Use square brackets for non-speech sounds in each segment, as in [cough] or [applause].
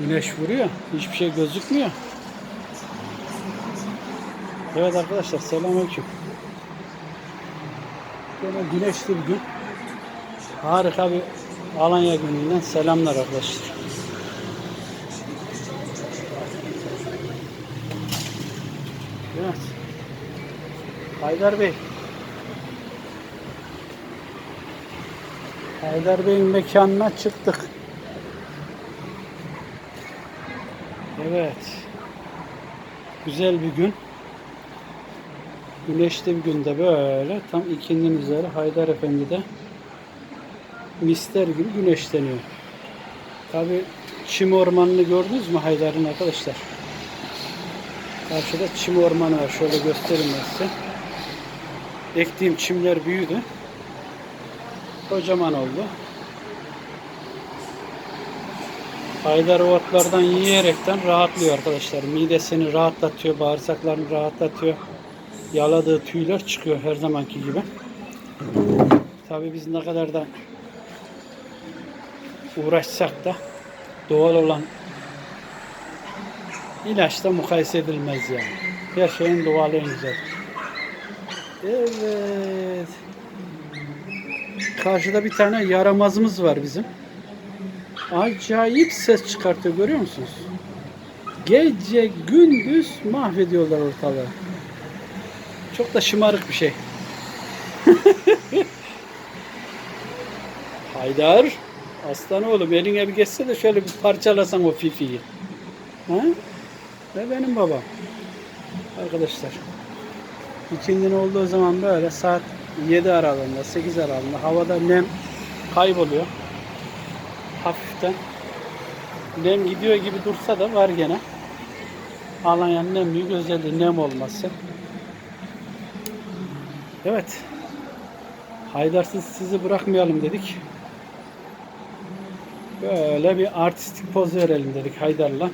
Güneş vuruyor. Hiçbir şey gözükmüyor. Evet arkadaşlar selamünaleyküm. Böyle güneşli bir gün. Harika bir Alanya gününden selamlar arkadaşlar. Evet. Haydar Bey. Haydar Bey'in mekanına çıktık. Evet. Güzel bir gün. Güneşli bir günde böyle tam ikindinin üzeri Haydar Efendi de mister gibi güneşleniyor. Tabi çim ormanını gördünüz mü Haydar'ın arkadaşlar? Karşıda çim ormanı var. Şöyle göstereyim ben size. Ektiğim çimler büyüdü. Kocaman oldu. Haydar otlardan yiyerekten rahatlıyor arkadaşlar. Midesini rahatlatıyor, bağırsaklarını rahatlatıyor. Yaladığı tüyler çıkıyor her zamanki gibi. Tabii biz ne kadar da uğraşsak da doğal olan ilaçla mukayese edilmez yani. Her şeyin doğal en güzel. Evet. Karşıda bir tane yaramazımız var bizim. Acayip ses çıkartıyor görüyor musunuz? Gece gündüz mahvediyorlar ortalığı. Çok da şımarık bir şey. [laughs] Haydar, aslan oğlum eline bir geçse de şöyle bir parçalasan o fifiyi. Ha? Ve benim babam. Arkadaşlar. İkindin olduğu zaman böyle saat 7 aralığında, 8 aralığında havada nem kayboluyor. Hafiften. Nem gidiyor gibi dursa da var gene. Alanya'nın en büyük özelliği nem olması. Evet. Haydarsız sizi bırakmayalım dedik. Böyle bir artistik poz verelim dedik Haydar'la.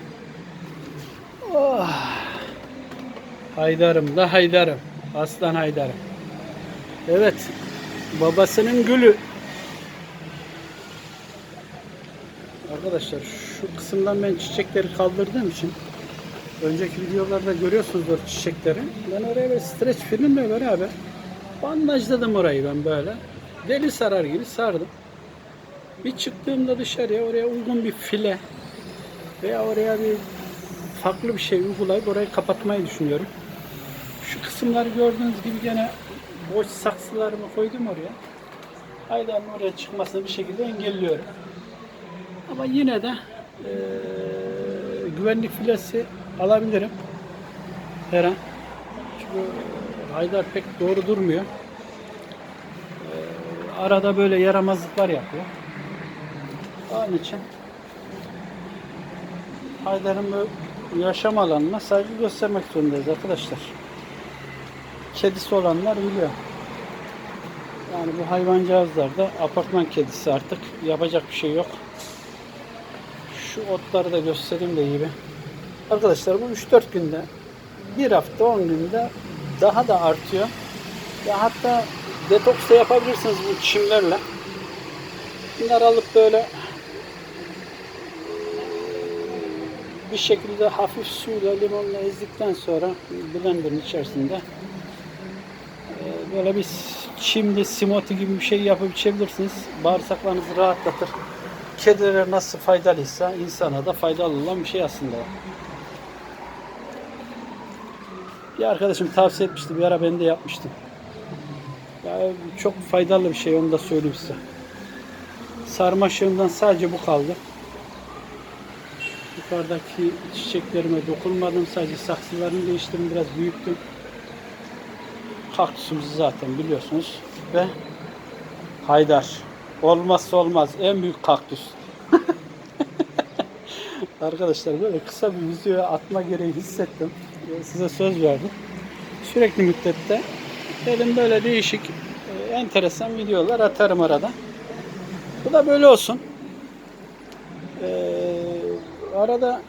Oh. Haydar'ım da Haydar'ım. Aslan Haydar'ım. Evet. Babasının gülü. Arkadaşlar şu kısımdan ben çiçekleri kaldırdığım için önceki videolarda görüyorsunuzdur çiçekleri. Ben oraya bir streç filmle beraber bandajladım orayı ben böyle. Deli sarar gibi sardım. Bir çıktığımda dışarıya oraya uygun bir file veya oraya bir farklı bir şey uygulayıp orayı kapatmayı düşünüyorum. Şu kısımları gördüğünüz gibi gene boş saksılarımı koydum oraya. Haydarın oraya çıkmasını bir şekilde engelliyorum. Ama yine de eee, güvenlik filesi alabilirim. Her an. Çünkü Haydar pek doğru durmuyor. Eee, arada böyle yaramazlıklar yapıyor. Onun için Haydar'ın yaşam alanına saygı göstermek zorundayız arkadaşlar. Kedisi olanlar biliyor. Yani bu hayvancağızlar da apartman kedisi artık. Yapacak bir şey yok. Şu otları da göstereyim de gibi. Arkadaşlar bu 3-4 günde bir hafta 10 günde daha da artıyor. Ya hatta detoks da yapabilirsiniz bu çimlerle. Bunları alıp böyle bir şekilde hafif suyla limonla ezdikten sonra blenderın içerisinde e, böyle bir çimli simoti gibi bir şey yapıp içebilirsiniz. Bağırsaklarınızı rahatlatır. Kedilere nasıl faydalıysa insana da faydalı olan bir şey aslında. Bir arkadaşım tavsiye etmişti. Bir ara ben de yapmıştım. Ya, çok faydalı bir şey onu da söyleyeyim size. Sarmaşığından sadece bu kaldı. Yukarıdaki çiçeklerime dokunmadım. Sadece saksılarını değiştirdim. Biraz büyüttüm. Kaktüsümüzü zaten biliyorsunuz. Ve Haydar. Olmazsa olmaz. En büyük kaktüs. [laughs] Arkadaşlar böyle kısa bir videoya atma gereği hissettim. Size söz verdim. Sürekli müddette elim böyle değişik, e, enteresan videolar atarım arada. Bu da böyle olsun. Ee, arada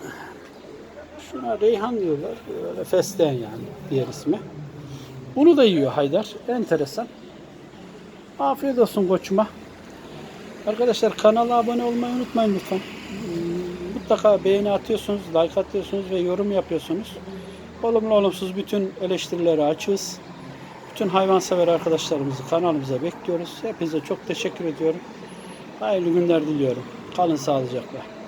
şuna reyhan diyorlar. Böyle fesleğen yani diğer ismi. Bunu da yiyor Haydar. Enteresan. Afiyet olsun koçuma. Arkadaşlar kanala abone olmayı unutmayın lütfen. Hmm, mutlaka beğeni atıyorsunuz, like atıyorsunuz ve yorum yapıyorsunuz. Olumlu olumsuz bütün eleştirileri açığız. Bütün hayvansever arkadaşlarımızı kanalımıza bekliyoruz. Hepinize çok teşekkür ediyorum. Hayırlı günler diliyorum. Kalın sağlıcakla.